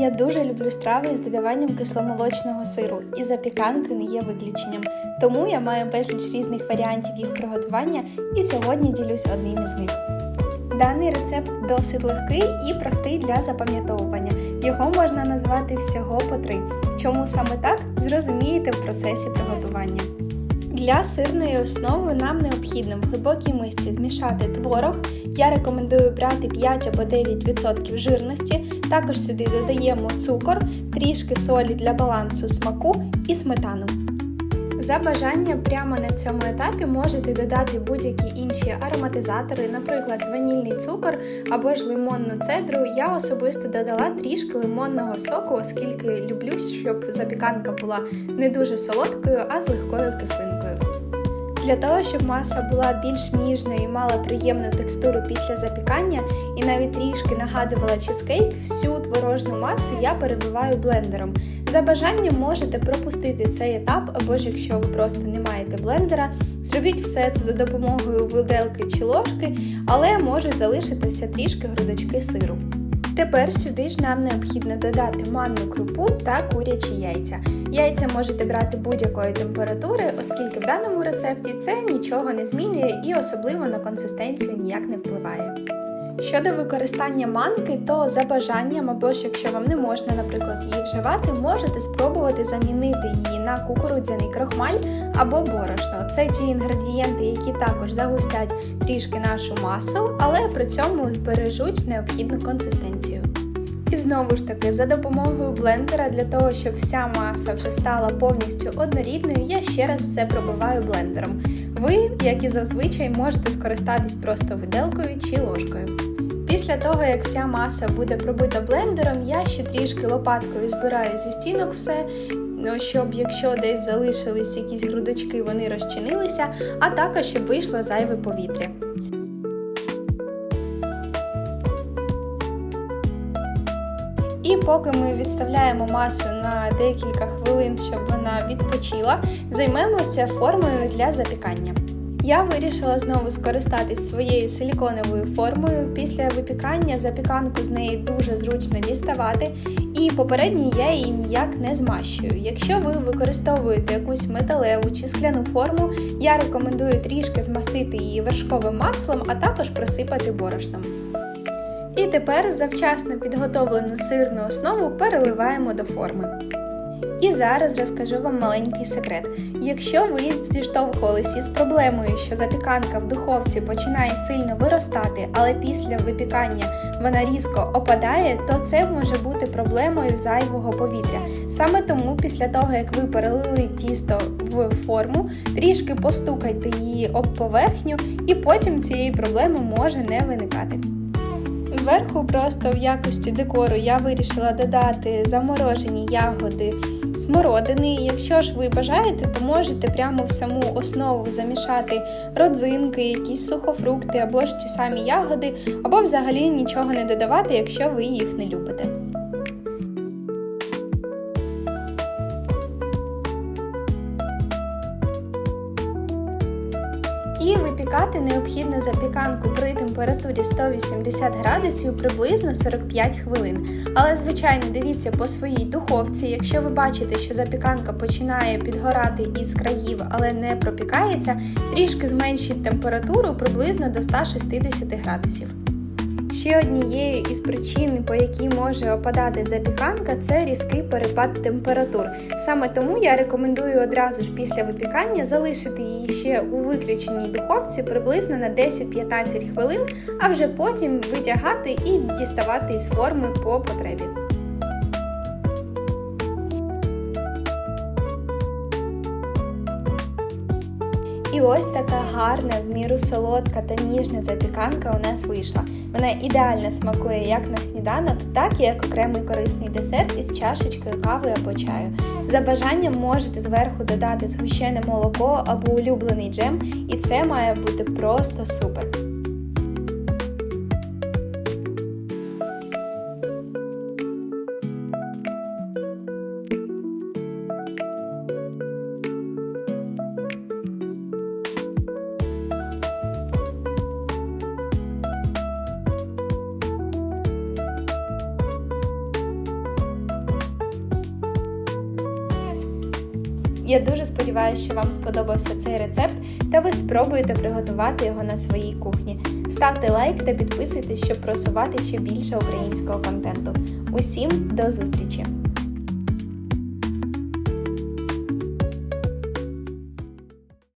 Я дуже люблю страви з додаванням кисломолочного сиру, і запіканки не є виключенням. Тому я маю безліч різних варіантів їх приготування і сьогодні ділюсь одним із них. Даний рецепт досить легкий і простий для запам'ятовування. Його можна назвати всього по три. Чому саме так, зрозумієте в процесі приготування. Для сирної основи нам необхідно в глибокій мисці змішати творог. Я рекомендую брати 5 або 9% жирності. Також сюди додаємо цукор, трішки солі для балансу смаку і сметану. За бажанням прямо на цьому етапі можете додати будь-які інші ароматизатори, наприклад, ванільний цукор або ж лимонну цедру. Я особисто додала трішки лимонного соку, оскільки люблю, щоб запіканка була не дуже солодкою, а з легкою кислинкою. Для того, щоб маса була більш ніжною і мала приємну текстуру після запікання і навіть трішки нагадувала чизкейк, всю творожну масу я перебиваю блендером. За бажанням можете пропустити цей етап, або ж якщо ви просто не маєте блендера, зробіть все це за допомогою виделки чи ложки, але можуть залишитися трішки грудочки сиру. Тепер сюди ж нам необхідно додати манну крупу та курячі яйця. Яйця можете брати будь-якої температури, оскільки в даному рецепті це нічого не змінює і особливо на консистенцію ніяк не впливає. Щодо використання манки, то за бажанням, або ж якщо вам не можна, наприклад, її вживати, можете спробувати замінити її на кукурудзяний крохмаль або борошно. Це ті інгредієнти, які також загустять трішки нашу масу, але при цьому збережуть необхідну консистенцію. І знову ж таки, за допомогою блендера, для того, щоб вся маса вже стала повністю однорідною, я ще раз все пробиваю блендером. Ви, як і зазвичай, можете скористатись просто виделкою чи ложкою. Після того, як вся маса буде пробита блендером, я ще трішки лопаткою збираю зі стінок все, ну, щоб якщо десь залишились якісь грудочки, вони розчинилися, а також щоб вийшло зайве повітря. І поки ми відставляємо масу на декілька хвилин, щоб вона відпочила, займемося формою для запікання. Я вирішила знову скористатись своєю силіконовою формою. Після випікання запіканку з неї дуже зручно діставати, і попередньо я її ніяк не змащую. Якщо ви використовуєте якусь металеву чи скляну форму, я рекомендую трішки змастити її вершковим маслом, а також присипати борошном. І тепер завчасно підготовлену сирну основу переливаємо до форми. І зараз розкажу вам маленький секрет. Якщо ви зіштовхувалися із проблемою, що запіканка в духовці починає сильно виростати, але після випікання вона різко опадає, то це може бути проблемою зайвого повітря. Саме тому, після того, як ви перелили тісто в форму, трішки постукайте її об поверхню, і потім цієї проблеми може не виникати. Зверху, просто в якості декору, я вирішила додати заморожені ягоди смородини. Якщо ж ви бажаєте, то можете прямо в саму основу замішати родзинки, якісь сухофрукти або ж ті самі ягоди, або взагалі нічого не додавати, якщо ви їх не любите. І випікати необхідно запіканку при температурі 180 градусів приблизно 45 хвилин. Але, звичайно, дивіться по своїй духовці. Якщо ви бачите, що запіканка починає підгорати із країв, але не пропікається, трішки зменшіть температуру приблизно до 160 градусів. Ще однією із причин, по якій може опадати запіканка, це різкий перепад температур. Саме тому я рекомендую одразу ж після випікання залишити її ще у виключеній духовці приблизно на 10-15 хвилин, а вже потім витягати і діставати із форми по потребі. І ось така гарна, в міру солодка та ніжна запіканка у нас вийшла. Вона ідеально смакує як на сніданок, так і як окремий корисний десерт із чашечкою кави або чаю. За бажанням можете зверху додати згущене молоко або улюблений джем, і це має бути просто супер. Я дуже сподіваюся, що вам сподобався цей рецепт та ви спробуєте приготувати його на своїй кухні. Ставте лайк та підписуйтесь, щоб просувати ще більше українського контенту. Усім до зустрічі!